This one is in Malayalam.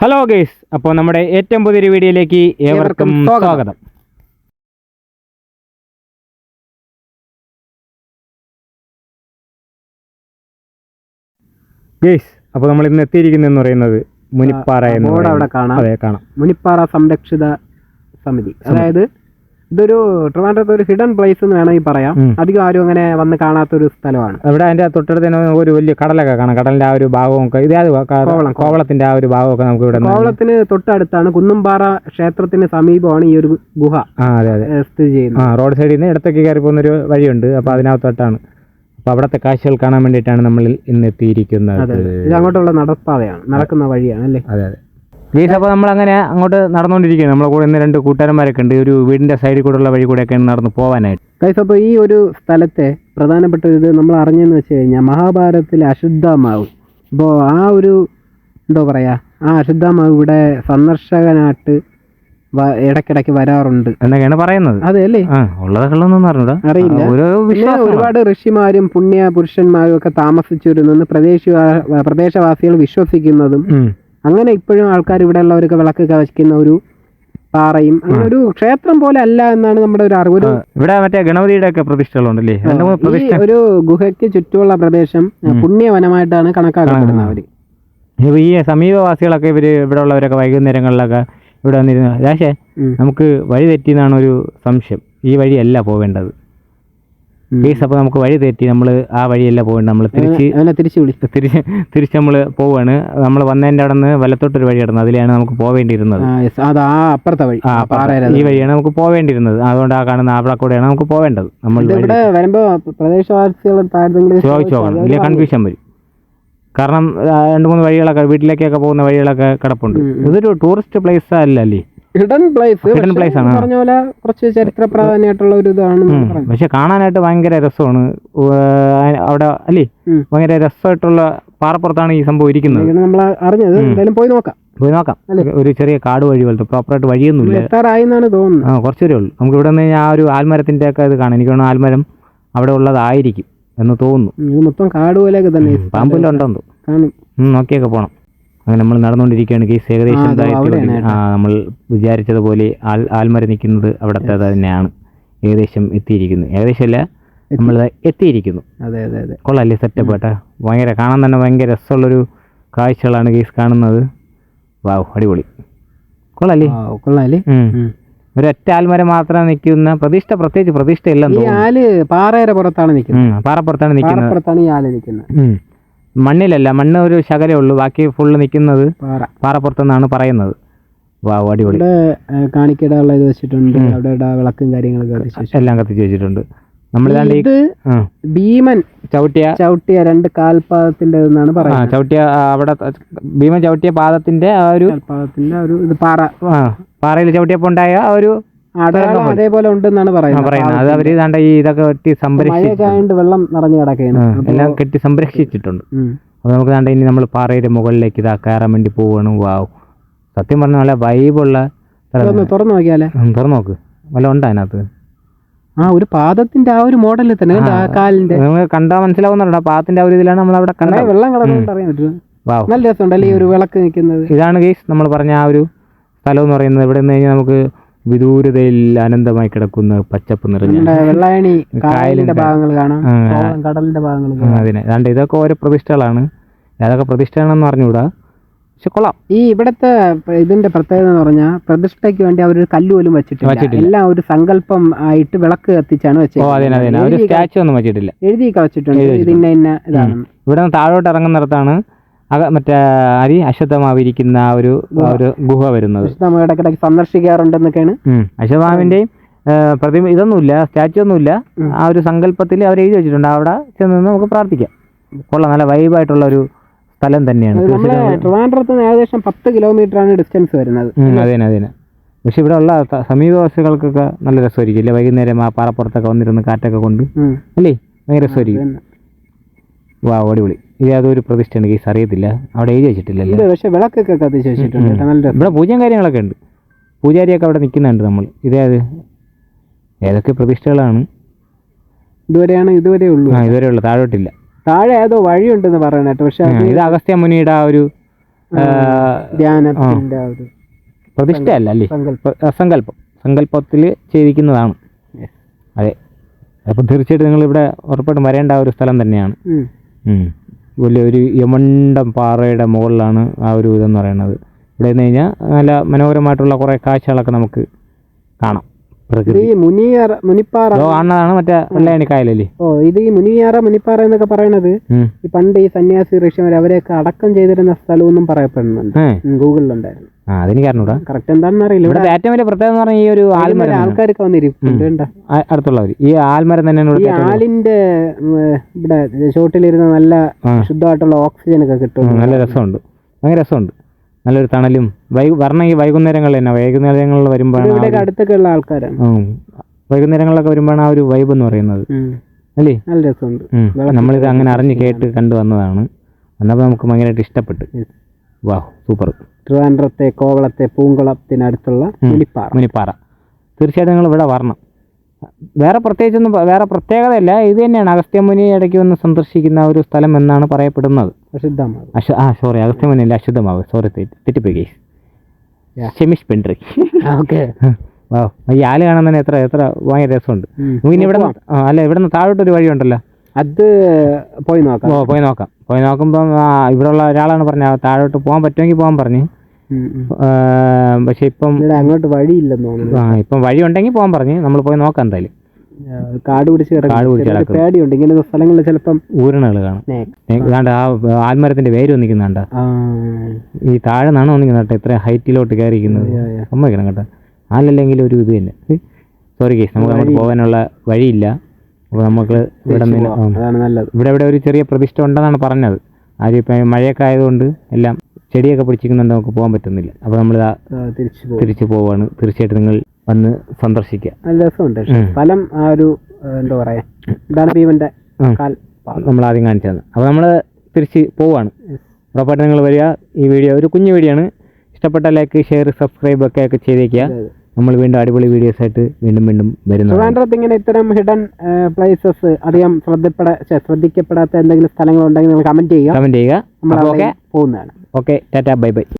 ഹലോ ഗൈസ് അപ്പോൾ നമ്മുടെ ഏറ്റവും പുതിയൊരു വീഡിയോയിലേക്ക് ഏവർക്കും സ്വാഗതം. ഗൈസ് അപ്പോൾ നമ്മൾ ഇന്ന് എത്തിയിരിക്കുന്നതെന്ന് പറയുന്നത് മുനിപ്പാറ എന്ന് അവിടെ കാണാം. അതെ കാണാം. മുനിപ്പാറ സംരക്ഷിത സമിതി. അതായത് ഇതൊരു ട്രിവാൻഡ്രത്ത് ഒരു ഹിഡൻ പ്ലേസ് എന്ന് വേണമെങ്കിൽ പറയാം. അധികം ആരും അങ്ങനെ വന്ന് കാണാത്ത ഒരു സ്ഥലമാണ് ഇവിടെ അതിന്റെ തൊട്ടടുത്ത് തന്നെ ഒരു വലിയ കടലൊക്കെ കാണാം. കടലിന്റെ ആ ഒരു ഭാഗവും ഇതേ കോവളത്തിന്റെ ആ ഒരു ഭാഗമൊക്കെ നമുക്ക് ഇവിടെ കോവളത്തിന് തൊട്ടടുത്താണ് കുന്നുംപാറ ക്ഷേത്രത്തിന് സമീപമാണ് ഈ ഒരു ഗുഹ ആ അതെ അതെ. സ്ഥിതി ചെയ്യുന്നത്. ആ റോഡ് സൈഡിൽ നിന്ന് ഇടത്തേക്ക് കയറി പോകുന്ന ഒരു വഴിയുണ്ട്. അപ്പൊ അതിനകത്തോട്ടാണ്. അപ്പൊ അവിടത്തെ കാഴ്ചകൾ കാണാൻ വേണ്ടിയിട്ടാണ് നമ്മൾ ഇന്ന് എത്തിയിരിക്കുന്നത്. ഇത് അങ്ങോട്ടുള്ള നടപ്പാതയാണ്. നടക്കുന്ന വഴിയാണ് അല്ലേ? അതെ അതെ. ഗീസ് അപ്പോൾ നമ്മൾ അങ്ങനെ അങ്ങോട്ട് നടന്നുകൊണ്ടിരിക്കുകയാണ് നമ്മളെ കൂടെ ഇന്ന് രണ്ട് കൂട്ടുകാരന്മാരൊക്കെ ഉണ്ട്. ഒരു വീടിന്റെ സൈഡിൽ കൂടെയുള്ള വഴി കൂടെയൊക്കെയാണ് നടന്ന് പോകാനായിട്ട് ഗൈസ് അപ്പോൾ ഈ ഒരു സ്ഥലത്തെ പ്രധാനപ്പെട്ട ഒരു ഇത് നമ്മൾ അറിഞ്ഞെന്ന് വെച്ച് കഴിഞ്ഞാൽ മഹാഭാരതത്തിലെ അശുദ്ധമാവ്. അപ്പോൾ ആ ഒരു എന്തോ പറയുക ആ അശുദ്ധമാവ് ഇവിടെ സന്ദർശകനായിട്ട് ഇടയ്ക്കിടയ്ക്ക് വരാറുണ്ട്. എന്നൊക്കെയാണ് പറയുന്നത്. അതെ അല്ലേ? അറിയില്ല. പിന്നെ ഒരുപാട് ഋഷിമാരും പുണ്യ പുരുഷന്മാരും ഒക്കെ താമസിച്ചിരുന്നെന്ന് പ്രദേശ പ്രദേശവാസികൾ വിശ്വസിക്കുന്നതും അങ്ങനെ ഇപ്പോഴും ആൾക്കാർ ഇവിടെ ഉള്ളവരൊക്കെ വിളക്ക് കവച്ചിക്കുന്ന ഒരു പാറയും അങ്ങനെ ഒരു ക്ഷേത്രം പോലെ അല്ല എന്നാണ് നമ്മുടെ ഒരു അറിവ്. ഇവിടെ മറ്റേ ഗണപതിയുടെ ഒക്കെ പ്രതിഷ്ഠകളുണ്ടല്ലേ ഈ ഒരു ഗുഹയ്ക്ക് ചുറ്റുമുള്ള പ്രദേശം പുണ്യവനമായിട്ടാണ് കണക്കാക്കപ്പെടുന്നത് അവർ. ഇപ്പൊ ഈ സമീപവാസികളൊക്കെ ഇവർ ഇവിടെ ഉള്ളവരൊക്കെ വൈകുന്നേരങ്ങളിലൊക്കെ ഇവിടെ വന്നിരുന്നു രാശേ നമുക്ക് വഴി തെറ്റിയെന്നാണ് ഒരു സംശയം. ഈ വഴിയല്ല പോവേണ്ടത്. കേസ് അപ്പോൾ നമുക്ക് വഴി തെറ്റി നമ്മൾ ആ വഴിയല്ല പോകേണ്ടത്. നമ്മൾ തിരിച്ച് തിരിച്ചു തിരിച്ച് തിരിച്ച് നമ്മൾ പോവാണ്. നമ്മൾ വന്നതിന്റെ അവിടെ നിന്ന് വലത്തോട്ടൊരു വഴി കിടന്നത് അതിലാണ് നമുക്ക് പോവേണ്ടിയിരുന്നത്. അത് ആ അപ്പുറത്തെ വഴി. ആ ഈ വഴിയാണ് നമുക്ക് പോവേണ്ടിയിരുന്നത്. അതുകൊണ്ട് ആ കാണുന്ന അവിടെ കൂടെയാണ് നമുക്ക് പോവേണ്ടത്. നമ്മൾ ഇവിടെ വരുമ്പോ പ്രദേശവാസികൾ താഴ്ന്നെങ്കിലും ചോദിച്ചു നോക്കണം ഇല്ല കൺഫ്യൂഷൻ വരും. കാരണം രണ്ട് മൂന്ന് വഴികളൊക്കെ വീട്ടിലേക്കൊക്കെ പോകുന്ന വഴികളൊക്കെ കിടപ്പുണ്ട്. ഇതൊരു ടൂറിസ്റ്റ് പ്ലേസ് അല്ലല്ലേ ഹിഡൻ പ്ലേസ് ഹിഡൻ പ്ലേസ് ആണ്. പറഞ്ഞ പോലെ കുറച്ച് ചരിത്ര പ്രാധാന്യമായിട്ടുള്ള ഒരു ഇതാണ്. പക്ഷെ കാണാനായിട്ട് ഭയങ്കര രസമാണ്. അവിടെ അല്ലേ. ഭയങ്കര രസമായിട്ടുള്ള പാറപ്പുറത്താണ് ഈ സംഭവം ഇരിക്കുന്നത്. നമ്മൾ അറിഞ്ഞത്. എന്തായാലും പോയി നോക്കാം. പോയി നോക്കാം. ഒരു ചെറിയ കാട് വഴി പോലത്തെ പ്രോപ്പറായിട്ട് വഴിയൊന്നുമില്ല. എത്താറായിന്നാണ് തോന്നുന്നത്. ആ കുറച്ച് ഉള്ളൂ. നമുക്ക് ഇവിടെ നിന്ന് ആ ഒരു ആൽമരത്തിന്റെ ഒക്കെ ഇത് കാണാം. എനിക്ക് തോന്നുന്നു ആൽമരം അവിടെ ഉള്ളതായിരിക്കും എന്ന് തോന്നുന്നു. മൊത്തം കാട് പോലെയൊക്കെ തന്നെ പാമ്പെല്ലാം ഉണ്ടോ നോക്കിയൊക്കെ പോകണം അങ്ങനെ നമ്മൾ നടന്നുകൊണ്ടിരിക്കുകയാണ്. കേസ് ഏകദേശം ആ, നമ്മൾ വിചാരിച്ചതുപോലെ ആൽ ആൽമരം നിൽക്കുന്നത് അവിടുത്തെ തന്നെയാണ്. ഏകദേശം എത്തിയിരിക്കുന്നത് ഏകദേശം അല്ല നമ്മൾ എത്തിയിരിക്കുന്നു. അതെ അതെ അതെ. കൊള്ളാല്ലേ സെറ്റപ്പ് കേട്ടാ. ഭയങ്കര കാണാൻ തന്നെ ഭയങ്കര രസമുള്ളൊരു കാഴ്ചകളാണ് കേസ് കാണുന്നത്. വാവ് അടിപൊളി. കൊള്ളാല്ലേ? കൊള്ളാലേ കൊള്ളാല്ലേ. ഒരൊറ്റ ആൽമരം മാത്രം നിൽക്കുന്ന പ്രതിഷ്ഠ പ്രത്യേകിച്ച് പ്രതിഷ്ഠ ആൽ പാറയുടെ പുറത്താണ് നിൽക്കുന്നത്. പാറപ്പുറത്താണ് നിൽക്കുന്നത്. പാറപ്പുറത്താണ് ഈ ആൽ നിൽക്കുന്നത്. മണ്ണിലല്ല മണ്ണ് ഒരു ശകലേ ഉള്ളൂ. ബാക്കി ഫുള്ള് നിൽക്കുന്നത് പാറ. പാറപ്പുറത്തെന്നാണ് പറയുന്നത്. വാവ് അടിപൊളി. ഇവിടെ കാണിക്കിടാനുള്ള ഇത് വെച്ചിട്ടുണ്ട്. അവിടെ വിളക്കും കാര്യങ്ങളൊക്കെ കത്തിച്ച് എല്ലാം കത്തിച്ച് വെച്ചിട്ടുണ്ട്. നമ്മളിതാണ്ട് ഈ ഇത് ആ, ഭീമൻ ചവിട്ടിയ ചവിട്ടിയ രണ്ട് കാൽപാദത്തിന്റെ എന്നാണ് ആ പറയുന്നത്. ചവിട്ടിയ ആ, അവിടെ ത- ഭീമൻ ചവിട്ടിയ പാദത്തിന്റെ ആ ഒരു കാൽപാദത്തിന്റെ ഒരു ഇത് പാറ. ആ പാറയിൽ ചവിട്ടിയപ്പോൾ ഉണ്ടായ ആ ഒരു അതേപോലെ ഉണ്ടെന്നാണ് പറയുന്നത്. അത് അവർ ഇതാണ്ട് ഈ ഇതൊക്കെ വെട്ടി സംരക്ഷിച്ചു വെള്ളം നിറഞ്ഞു കിടക്കുകയാണ്. എല്ലാം കെട്ടി സംരക്ഷിച്ചിട്ടുണ്ട്. അപ്പോൾ നമുക്ക് ദാണ്ട ഇനി നമ്മൾ പാറയുടെ മുകളിലേക്ക് ഇതാ കയറാൻ വേണ്ടി പോവുകയാണ്. വാവ് സത്യം പറഞ്ഞ നല്ല വൈബുള്ള തുറന്നു നോക്കിയാലേ? തുറന്നു നോക്ക്. വല്ല ഉണ്ടോ അതിനകത്ത്? ആ ഒരു പാദത്തിന്റെ ആ ഒരു മോഡലിൽ തന്നെ കണ്ടോ? ആ കാലിന്റെ. കണ്ടാൽ മനസ്സിലാവുന്നുണ്ട്? പാദത്തിന്റെ ആ ഒരു ഇതിലാണ് നമ്മൾ അവിടെ കണ്ടത്. വെള്ളം കിടന്നുകൊണ്ട് അറിയാൻ പറ്റും നല്ല രസമുണ്ടല്ലേ ഈ ഒരു വിളക്ക് നിൽക്കുന്നത്? ഇതാണ് ഗെയ്സ് നമ്മൾ പറഞ്ഞ ആ ഒരു സ്ഥലം എന്ന് പറയുന്നത്. ഇവിടെ നിന്ന് കഴിഞ്ഞാൽ നമുക്ക് വിദൂരതയിൽ അനന്തമായി കിടക്കുന്ന പച്ചപ്പ് നിറഞ്ഞ വെള്ളായണി കായലിന്റെ ഭാഗങ്ങൾ കാണാം. കടലിന്റെ ഭാഗങ്ങൾ അതിനെ. അതാണ്ട് ഇതൊക്കെ ഓരോ പ്രതിഷ്ഠകളാണ്. ഏതൊക്കെ പ്രതിഷ്ഠയാണെന്ന് അറിഞ്ഞുകൂടാ? പക്ഷെ കൊള്ളാം. ഈ ഇവിടത്തെ ഇതിന്റെ പ്രത്യേകത എന്ന് പറഞ്ഞാൽ പ്രതിഷ്ഠയ്ക്ക് വേണ്ടി അവർ കല്ല് പോലും വെച്ചിട്ടില്ല. എല്ലാം ഒരു സങ്കല്പം ആയിട്ട് വിളക്ക് കത്തിച്ചാണ് ഒരു വെച്ചത് സ്റ്റാച്ചു ഒന്നും വെച്ചിട്ടില്ല. എഴുതിയൊക്കെ വെച്ചിട്ടുണ്ട്. ഇത് ഇന്ന ഇന്ന ഇതാണ്. ഇവിടെ നിന്ന് താഴോട്ട് ഇറങ്ങുന്നിടത്താണ് മറ്റേ അരി അശ്വത്ഥമാവിരിക്കുന്ന ആ ഒരു ഒരു ഗുഹ വരുന്നത്. നമ്മൾ ഇടയ്ക്കിടയ്ക്ക് സന്ദർശിക്കാറുണ്ടെന്നൊക്കെയാണ്. ഉം. പ്രതിമ ഇതൊന്നുമില്ല സ്റ്റാച്ചു ഒന്നുമില്ല. ആ ഒരു സങ്കല്പത്തിൽ അവർ എഴുതി വെച്ചിട്ടുണ്ട്. അവിടെ ചെന്ന് നമുക്ക് പ്രാർത്ഥിക്കാം. കൊള്ളാം നല്ല വൈബായിട്ടുള്ള ഒരു സ്ഥലം തന്നെയാണ്. ട്രിവാൻഡ്രത്ത് നിന്ന് ഏകദേശം പത്ത് കിലോമീറ്റർ ആണ് ഡിസ്റ്റൻസ് വരുന്നത്. അതേന അതേനെ പക്ഷെ ഇവിടെ ഉള്ള സമീപ സമീപവാസികൾക്കൊക്കെ നല്ല രസമായിരിക്കും അല്ലേ? വൈകുന്നേരം ആ പാറപ്പുറത്തൊക്കെ വന്നിരുന്ന് കാറ്റൊക്കെ കൊണ്ട്. അല്ലേ? ഭയങ്കര രസമായിരിക്കും. വാ അടിപൊളി. ഇത് അതൊരു പ്രതിഷ്ഠയാണ് കേസ് അറിയത്തില്ല. അവിടെ എഴുതി വെച്ചിട്ടില്ലല്ലേ പക്ഷേ വിളക്കൊക്കെ കത്തിച്ച് വെച്ചിട്ടുണ്ട്. നല്ല ഇവിടെ പൂജയും കാര്യങ്ങളൊക്കെ ഉണ്ട്. പൂജാരിയൊക്കെ അവിടെ നിൽക്കുന്നുണ്ട് നമ്മൾ. ഇതേത്? ഏതൊക്കെ പ്രതിഷ്ഠകളാണ്? ഇതുവരെയാണ് ഇതുവരെ ഉള്ളൂ. ആ ഇതുവരെ ഉള്ളു. താഴോട്ടില്ല. താഴെ ഏതോ വഴിയുണ്ടെന്ന് പറയണ കേട്ടോ. പക്ഷെ ഇത് അഗസ്ത്യ മുനിയുടെ ആ ഒരു പ്രതിഷ്ഠ അല്ല ഒരു അല്ലേ? സങ്കല്പം. സങ്കല്പം. സങ്കല്പത്തിൽ ചെയ്തിരിക്കുന്നതാണ്. അതെ. അപ്പോൾ തീർച്ചയായിട്ടും നിങ്ങൾ ഇവിടെ ഉറപ്പായിട്ടും വരേണ്ട ഒരു സ്ഥലം തന്നെയാണ്. വലിയ ഒരു യമണ്ടം പാറയുടെ മുകളിലാണ് ആ ഒരു ഇതെന്ന് പറയുന്നത്. ഇവിടെ നിന്ന് കഴിഞ്ഞാൽ നല്ല മനോഹരമായിട്ടുള്ള കുറേ കാഴ്ചകളൊക്കെ നമുക്ക് കാണാം. പ്രകൃതി. ഈ മുനിയറ മുനിപ്പാറ കാണുന്നതാണ് മറ്റേ വെള്ളയണി കായലല്ലേ ഓ ഇത് ഈ മുനിയാറ മുനിപ്പാറ എന്നൊക്കെ പറയണത് ഈ പണ്ട് ഈ സന്യാസി ഋഷിമാർ അവരെയൊക്കെ അടക്കം ചെയ്തിരുന്ന സ്ഥലമെന്നും പറയപ്പെടുന്നുണ്ട്. ഗൂഗിളിലുണ്ടായിരുന്നു. അതെനിക്ക് അറിഞ്ഞൂടാ. കറക്റ്റ് എന്താണെന്ന് അറിയില്ല. ഇവിടെ ഏറ്റവും വലിയ പ്രത്യേകത എന്ന് പറഞ്ഞാൽ ഈ ഒരു ആൽമരം ആൾക്കാരൊക്കെ? ആ- അടുത്തുള്ളവർ ഈ ആൽമരം തന്നെ ഈ ആലിന്റെ ഇവിടെ ചോട്ടിലിരുന്ന് നല്ല. ശുദ്ധമായിട്ടുള്ള ഓക്സിജൻ ഒക്കെ കിട്ടും നല്ല രസമുണ്ട്. ഭയങ്കര രസമുണ്ട്. നല്ലൊരു തണലും. വൈ ഈ വൈകുന്നേരങ്ങളിൽ തന്നെ വൈകുന്നേരങ്ങളിൽ വരുമ്പോഴാണ് അടുത്തൊക്കെ ഉള്ള ആൾക്കാരാണ്. വൈകുന്നേരങ്ങളിലൊക്കെ വരുമ്പോഴാണ് ആ ഒരു വൈബ് എന്ന് പറയുന്നത്. അല്ലേ? നല്ല രസമുണ്ട്. നമ്മളിത് അങ്ങനെ അറിഞ്ഞ് കേട്ട് കണ്ടു വന്നതാണ്. എന്നപ്പോൾ നമുക്ക് ഭയങ്കരമായിട്ട് ഇഷ്ടപ്പെട്ട്. വാഹ് സൂപ്പർ. ട്രിവാൻഡ്രത്തെ കോവളത്തെ പൂങ്കുളത്തിനടുത്തുള്ള മുനിപ്പാറ. മുനിപ്പാറ. തീർച്ചയായിട്ടും നിങ്ങൾ ഇവിടെ വരണം. വേറെ പ്രത്യേകിച്ചൊന്നും വേറെ പ്രത്യേകതയല്ല. ഇത് തന്നെയാണ് അഗസ്ത്യമുനി ഇടയ്ക്ക് വന്ന് സന്ദർശിക്കുന്ന ഒരു സ്ഥലം എന്നാണ് പറയപ്പെടുന്നത്. അശുദ്ധമാവ്. അശ ആ സോറി അഗസ്ത്യമുനി അല്ല അശുദ്ധമാവ്. സോറി തെറ്റിപ്പോയി കേസ്. ഷെമിഷ് പെൻട്രി ഓക്കെ ഈ ആൽ കാണാൻ തന്നെ എത്ര എത്ര ഭയങ്കര രസമുണ്ട്. പിന്നെ ഇവിടെ അല്ല ഇവിടെ നിന്ന് താഴോട്ടൊരു വഴിയുണ്ടല്ലോ അത് പോയി നോക്കാം. ഓ പോയി നോക്കാം. പോയി നോക്കുമ്പം ഇവിടെയുള്ള ഒരാളാണ് പറഞ്ഞത്. താഴോട്ട് പോകാൻ പറ്റുമെങ്കിൽ പോകാൻ പറഞ്ഞു. പക്ഷെ ഇപ്പം അങ്ങോട്ട് വഴിയില്ലെന്ന് തോന്നുന്നു. ആ ഇപ്പം വഴി ഉണ്ടെങ്കിൽ പോകാൻ പറഞ്ഞു. നമ്മൾ പോയി നോക്കാം എന്തായാലും. കാട് പിടിച്ച് കാട് പിടിച്ച് ചെറിയൊരു പേടിയുണ്ട്. ഇങ്ങനത്തെ സ്ഥലങ്ങളിൽ ചിലപ്പം ഊരണകൾ കാണും. ഇതാണ്ട് ആ ആൽമരത്തിന്റെ വേര് വന്നിക്കുന്നുണ്ട് ഈ താഴെ നിന്നാണ് വന്നിക്കുന്നത് കേട്ടോ ഇത്ര ഹൈറ്റിലോട്ട് കയറിയിരിക്കുന്നത്. സമ്മതിക്കണം കേട്ടോ. ആലല്ലെങ്കിൽ ഒരു ഇത് തന്നെ. സോറി കേസ് നമുക്ക് അങ്ങോട്ട് പോകാനുള്ള വഴിയില്ല. അപ്പോൾ നമുക്ക് ഇവിടെ ഇവിടെ ഇവിടെ ഒരു ചെറിയ പ്രതിഷ്ഠ ഉണ്ടെന്നാണ് പറഞ്ഞത്. ആരും ഇപ്പം മഴയൊക്കെ ആയതുകൊണ്ട് എല്ലാം ചെടിയൊക്കെ പിടിച്ചിരിക്കുന്നുണ്ട് നമുക്ക് പോകാൻ പറ്റുന്നില്ല. അപ്പോൾ നമ്മൾ തിരിച്ചു പോവാണ്. തീർച്ചയായിട്ടും നിങ്ങൾ വന്ന് സന്ദർശിക്കുക. നല്ല രസമുണ്ട്. സ്ഥലം ആ ഒരു എന്താ പറയാ ഇതാണ്. കാൽ നമ്മൾ ആദ്യം കാണിച്ചത് അപ്പോൾ നമ്മൾ തിരിച്ച് പോവാണ്. ഉറപ്പായിട്ട് നിങ്ങൾ വരിക. ഈ വീഡിയോ ഒരു കുഞ്ഞു വീഡിയോ ആണ്. ഇഷ്ടപ്പെട്ട ലൈക്ക് ഷെയർ സബ്സ്ക്രൈബ് ഒക്കെ ഒക്കെ ചെയ്തേക്കുക. നമ്മൾ വീണ്ടും അടിപൊളി വീഡിയോസ് ആയിട്ട് വീണ്ടും വീണ്ടും വരുന്നു ട്രിവാൻഡ്രത്ത് ഇങ്ങനെ ഇത്തരം ഹിഡൻ പ്ലേസസ് അധികം ശ്രദ്ധപ്പെടാ ശ്രദ്ധിക്കപ്പെടാത്ത എന്തെങ്കിലും സ്ഥലങ്ങൾ ഉണ്ടെങ്കിൽ നിങ്ങൾ കമന്റ് ചെയ്യുക. കമന്റ് ചെയ്യുക. പോകുന്നതാണ്. Okay tata bye bye.